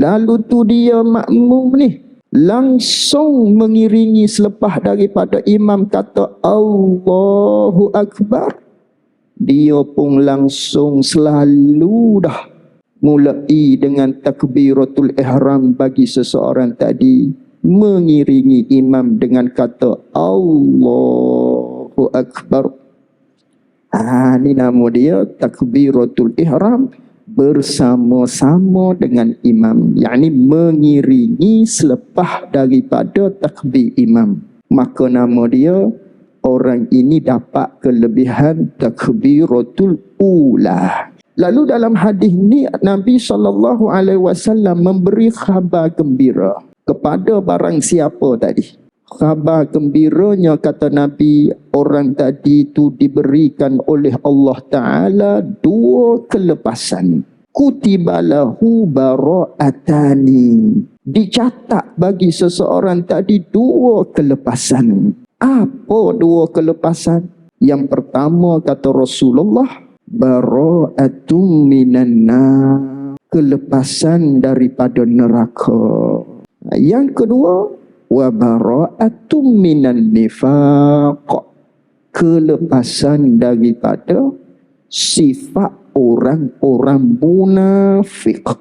Lalu tu dia makmum ni langsung mengiringi selepas daripada imam kata Allahu Akbar. Dia pun langsung selalu dah mulai dengan takbiratul ihram bagi seseorang tadi mengiringi imam dengan kata Allahu Akbar. Ah, ini nama dia takbiratul ihram bersama-sama dengan imam. yakni mengiringi selepas daripada takbir imam. Maka nama dia orang ini dapat kelebihan takbiratul ula. Lalu dalam hadis ni Nabi sallallahu alaihi wasallam memberi khabar gembira kepada barang siapa tadi. Khabar gembiranya kata Nabi orang tadi itu diberikan oleh Allah Taala dua kelepasan. Kutibalahu bara'atani. Dicatat bagi seseorang tadi dua kelepasan. Apa dua kelepasan? Yang pertama kata Rasulullah, bara'atum minan kelepasan daripada neraka. Yang kedua, wa bara'atum minan nifaq. Kelepasan daripada sifat orang-orang munafik.